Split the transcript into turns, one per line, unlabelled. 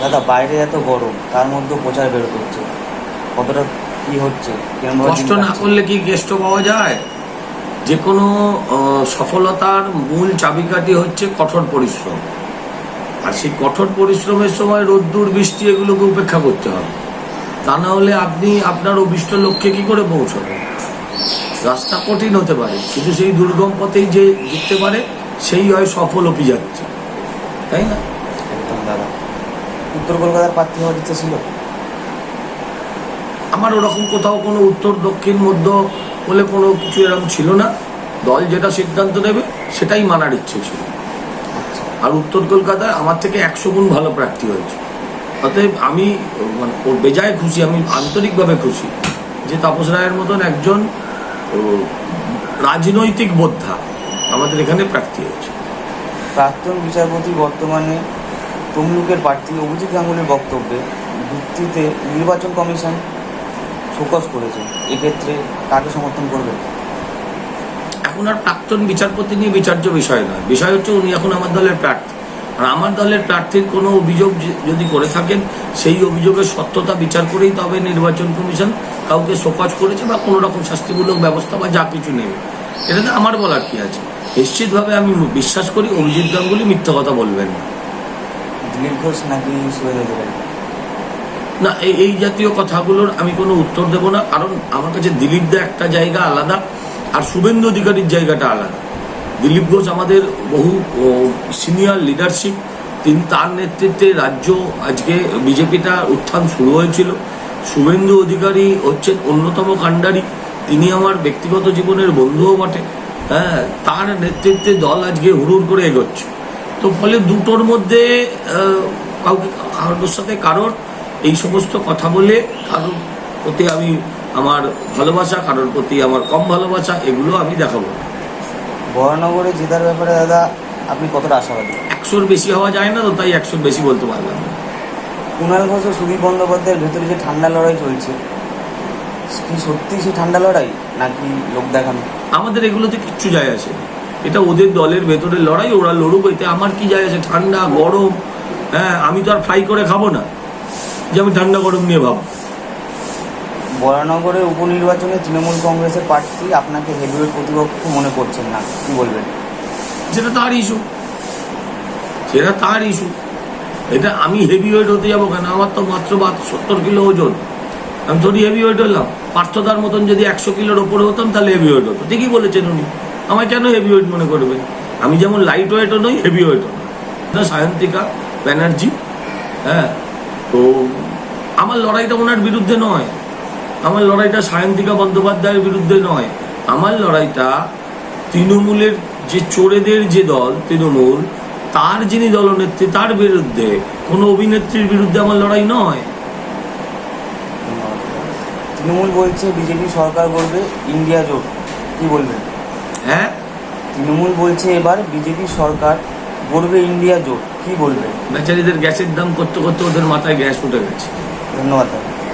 দাদা বাইরে এত গরম তার মধ্যে প্রচার বের করছে। কতটা কি হচ্ছে?
কষ্ট না করলে কি গেস্ট পাওয়া যায়? যে কোনো সফলতার মূল চাবিকাঠি হচ্ছে কঠোর পরিশ্রম। আর সেই কঠোর পরিশ্রমের সময় রোদ্দুর বৃষ্টি এগুলোকে উপেক্ষা করতে হবে। তা না হলে আপনি আপনার অভিষ্ট লক্ষ্যে কি করে পৌঁছবেন? রাস্তা কঠিন হতে পারে কিন্তু সেই দুর্গম পথেই যে জিততে পারে সেই হয় সফল অভিযাত্রী। তাই না?
একদম দাদা। উত্তর কলকাতার প্রার্থী হওয়ার ইচ্ছে ছিল।
আমার ওরকম কোথাও কোনো উত্তর দক্ষিণ মধ্য বলে কোনো কিছু এরকম ছিল না। দল যেটা সিদ্ধান্ত নেবে সেটাই মানার ইচ্ছে ছিল। আর উত্তর কলকাতায় আমার থেকে একশো গুণ ভালো প্রার্থী হয়েছে। অতএব আমি মানে ওর বেজায় খুশি আমি আন্তরিকভাবে খুশি যে তাপস রায়ের মতন একজন রাজনৈতিক বোদ্ধা আমাদের এখানে প্রার্থী হয়েছে।
প্রাক্তন বিচারপতি বর্তমানে তমলুকের প্রার্থী অভিজিৎ গাঙ্গুলির বক্তব্যে ভিত্তিতে নির্বাচন কমিশন ফোকাস করেছে। এক্ষেত্রে কাকে সমর্থন করবে
এখন আর প্রাক্তন বিচারপতি নিয়ে বিচার্য বিষয় নয়। বিষয় হচ্ছে উনি এখন আমার দলের প্রার্থী। আর আমার দলের প্রার্থীর কোনো অভিযোগ যদি করে থাকেন, সেই অভিযোগের সত্যতা বিচার করেই তবে নির্বাচন কমিশন কাউকে শোকজ করেছে বা কোনো রকম শাস্তিমূলক ব্যবস্থা বা যা কিছু নেবে। এটাতে আমার বলার কি আছে? নিশ্চিতভাবে আমি বিশ্বাস করি অভিজিৎ গাঙ্গুলি মিথ্যা কথা বলবেন না।
দিলীপ নাকি সুরেন্দ্র অধিকারী
না, এই এই জাতীয় কথাগুলোর আমি কোনো উত্তর দেব না, কারণ আমার কাছে দিলীপ দা একটা জায়গা আলাদা, আর শুভেন্দু অধিকারীর জায়গাটা আলাদা। দিলীপ ঘোষ আমাদের বহু সিনিয়র লিডারশিপ তিনি তার নেতৃত্বে রাজ্য, আজকে বিজেপিটা উত্থান শুরু হয়েছিল। শুভেন্দু অধিকারী হচ্ছেন অন্যতম কাণ্ডারি, তিনি আমার ব্যক্তিগত জীবনের বন্ধুও বটে। হ্যাঁ তার নেতৃত্বে দল আজকে হুড়ুর করে এগোচ্ছে। তো ফলে দুটোর মধ্যে কাউকে কারোর সাথে কারোর এই সমস্ত কথা বলে কারোর প্রতি আমি আমার ভালোবাসা কারোর প্রতি আমার কম ভালোবাসা এগুলো আমি দেখাবো।
বরানগরে জেতার ব্যাপারে দাদা আপনি কতটা আশাবাদী
একশোর বেশি হওয়া যায় না তো তাই একশোর বেশি বলতে পারলাম
কুণাল ঘোষ ও সুদীপ বন্দ্যোপাধ্যায়ের ভেতরে যে ঠান্ডা লড়াই চলছে কি সত্যি সেই ঠান্ডা লড়াই নাকি লোক দেখানো
আমাদের এগুলোতে কিচ্ছু যায় না। এটা ওদের দলের ভেতরে লড়াই ওরা লড়ুক এতে আমার কি যায় আছে ঠান্ডা গরম হ্যাঁ আমি তো আর ফ্রাই করে খাব না। যে আমি ঠান্ডা গরম নিয়ে ভাবো।
বরানগরের উপনির্বাচনে তৃণমূল কংগ্রেসের প্রার্থী আপনাকে হেভিওয়েট প্রতিপক্ষ মনে করছেন না কি বলবেন?
সেটা তার ইস্যু সেটা তার ইস্যু এটা আমি হেভি ওয়েট হতে যাব কেন? আমার তো মাত্র সত্তর কিলো ওজন। আমি থোড়ি হেভি ওয়েট হলাম। পার্থদার মতন যদি একশো কিলোর ওপরে হতাম তাহলে হেভি ওয়েট হতো। ঠিকই বলেছেন উনি। আমায় কেন হেভি ওয়েট মনে করবে? আমি যেমন লাইট ওয়েটও নই হেভি ওয়েটও নয় সায়ন্তিকা ব্যানার্জি হ্যাঁ? তো আমার লড়াইটা ওনার বিরুদ্ধে নয়। আমার লড়াইটা সায়ন্তিকা বন্দ্যোপাধ্যায়ের বিরুদ্ধে নয়। আমার লড়াইটা তৃণমূলের যে চোরেদের যে দল, তৃণমূল, তার যিনি দলনেত্রী, তার বিরুদ্ধে কোনো অভিনেত্রীর বিরুদ্ধে আমার লড়াই নয়।
তৃণমূল বলছে, বিজেপি সরকার করবে ইন্ডিয়া জোট। কি বলবেন?
হ্যাঁ?
তৃণমূল বলছে এবার বিজেপি সরকার গড়বে ইন্ডিয়া জোট। কি বলবে?
বেচারিদের গ্যাসের দাম করতে করতে ওদের মাথায় গ্যাস উঠে গেছে।
ধন্যবাদ।